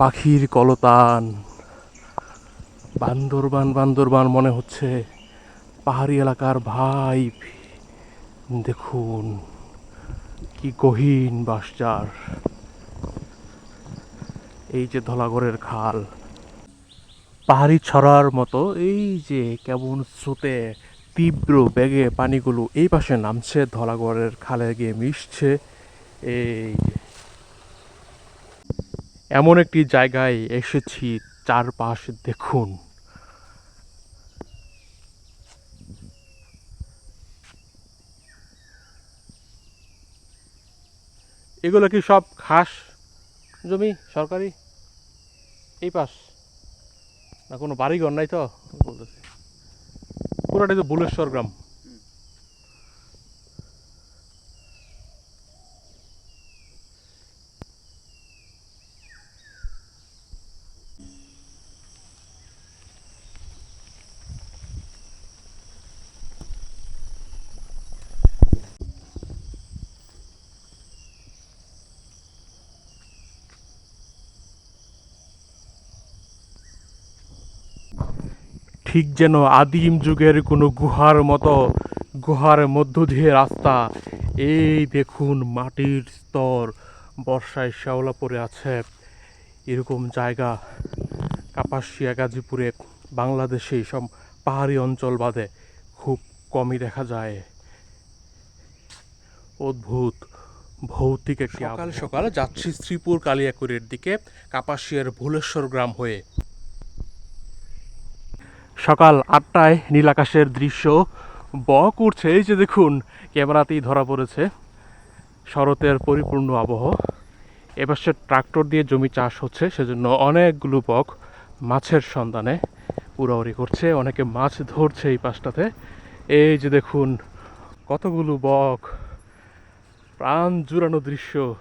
পাখির কলতান। বান্দরবান বান্দরবান মনে হচ্ছে পাহাড়ি এলাকার ভাই। দেখুন, কি গহীন বাসচার এই যে ধলাগড়ের খাল। পাহাড়ি ছড়ার মতো এই যে কেমন স্রোতে তীব্র বেগে পানিগুলো এই পাশে নামছে ধলাগড়ের খালে গিয়ে মিশছে। এই এমন একটি জায়গায় এসেছি, চারপাশ দেখুন। এগুলো কি সব ঘাস জমি সরকারি? এই পাশ। না, কোনো বাড়িঘর নাই তো, বলতেছি। পুরোটাই তো বুলেশ্বর গ্রাম। ঠিক যেন আদিম যুগের কোনো গুহার মতো গুহার মধ্য দিয়ে রাস্তা। এই দেখুন মাটির স্তর বর্ষায় শ্যাওলা পড়ে আছে। এরকম জায়গা কাপাসিয়া গাজীপুরে বাংলাদেশে সব পাহাড়ি অঞ্চল বাদে খুব কমই দেখা যায়। অদ্ভুত ভৌতিক একটি সকাল সকাল যাচ্ছি শ্রীপুর কালিয়াকুড়ির দিকে কাপাসিয়ার ভুলেশ্বর গ্রাম হয়ে সকাল আটটায় নীল আকাশের দৃশ্য বক উঠছে। এই যে দেখুন, ক্যামেরাতেই ধরা পড়েছে শরতের পরিপূর্ণ আবহ। এপাশে ট্রাক্টর দিয়ে জমি চাষ হচ্ছে, সেজন্য অনেকগুলো বক মাছের সন্ধানে উড়াউড়ি করছে। অনেকে মাছ ধরছে এই পাশটাতে। এই যে দেখুন, কতগুলো বক, প্রাণ জুড়ানো দৃশ্য।